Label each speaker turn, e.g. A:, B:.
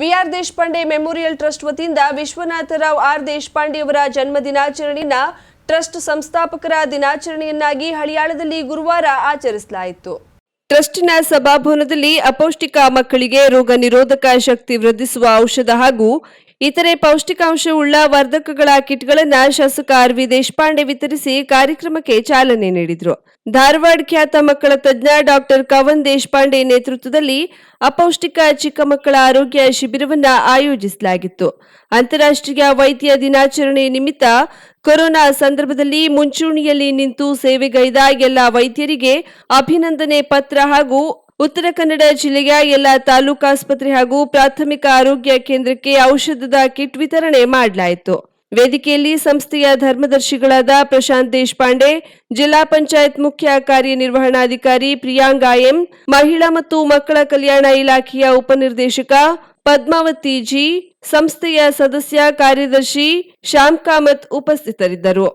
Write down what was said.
A: VR Deshpande memorial trust ವತಿಯಿಂದ Vishwanath Rao R. ದೇಶಪಾಂಡೆಯವರ ಜನ್ಮ ದಿನಾಚರಣೆಯನ್ನ trust ಸಂಸ್ಥಾಪಕರ ದಿನಾಚರಣೆಯನ್ನಾಗಿ ಹಳಿಯಾಳದಲ್ಲಿ ಗುರುವಾರ ಆಚರಿಸಲಾಯಿತು. ಟ್ರಸ್ಟಿನ ಸಭಾಭವನದಲ್ಲಿ ಅಪೌಷ್ಟಿಕ ಮಕ್ಕಳಿಗೆ ರೋಗ ನಿರೋಧಕ ಶಕ್ತಿ ವೃದ್ಧಿಸುವ ಔಷಧ ಹಾಗೂ ಇತರೆ ಪೌಷ್ಟಿಕಾಂಶವುಳ್ಳ ವರ್ಧಕಗಳ ಕಿಟ್ಗಳನ್ನು ಶಾಸಕ ಆರ್ ವಿ ದೇಶಪಾಂಡೆ ವಿತರಿಸಿ ಕಾರ್ಯಕ್ರಮಕ್ಕೆ ಚಾಲನೆ ನೀಡಿದರು. ಧಾರವಾಡ ಖ್ಯಾತ ಮಕ್ಕಳ ತಜ್ಞ ಡಾಕ್ಟರ್ ಕವನ್ ದೇಶಪಾಂಡೆ ನೇತೃತ್ವದಲ್ಲಿ ಅಪೌಷ್ಟಿಕ ಚಿಕ್ಕ ಮಕ್ಕಳ ಆರೋಗ್ಯ ಶಿಬಿರವನ್ನ ಆಯೋಜಿಸಲಾಗಿತ್ತು. ಅಂತಾರಾಷ್ಟ್ರೀಯ ವೈದ್ಯ ದಿನಾಚರಣೆ ನಿಮಿತ್ತ ಕೊರೋನಾ ಸಂದರ್ಭದಲ್ಲಿ ಮುಂಚೂಣಿಯಲ್ಲಿ ನಿಂತು ಸೇವೆಗೈದ ಎಲ್ಲ ವೈದ್ಯರಿಗೆ ಅಭಿನಂದನೆ ಪತ್ರ ಹಾಗೂ ಉತ್ತರ ಕನ್ನಡ ಜಿಲ್ಲೆಯ ಎಲ್ಲ ತಾಲೂಕಾಸ್ಪತ್ರೆ ಹಾಗೂ ಪ್ರಾಥಮಿಕ ಆರೋಗ್ಯ ಕೇಂದ್ರಕ್ಕೆ ಔಷಧದ ಕಿಟ್ ವಿತರಣೆ ಮಾಡಲಾಯಿತು. ವೇದಿಕೆಯಲ್ಲಿ ಸಂಸ್ಥೆಯ ಧರ್ಮದರ್ಶಿಗಳಾದ ಪ್ರಶಾಂತ್ ದೇಶಪಾಂಡೆ, ಜಿಲ್ಲಾ ಪಂಚಾಯತ್ ಮುಖ್ಯ ಕಾರ್ಯನಿರ್ವಹಣಾಧಿಕಾರಿ ಪ್ರಿಯಾಂಗಾ ಎಂ, ಮಹಿಳಾ ಮತ್ತು ಮಕ್ಕಳ ಕಲ್ಯಾಣ ಇಲಾಖೆಯ ಉಪನಿರ್ದೇಶಕ ಪದ್ಮಾವತಿ ಜಿ, ಸಂಸ್ಥೆಯ ಸದಸ್ಯ ಕಾರ್ಯದರ್ಶಿ ಶ್ಯಾಮ್ ಕಾಮತ್ ಉಪಸ್ಥಿತರಿದ್ದರು.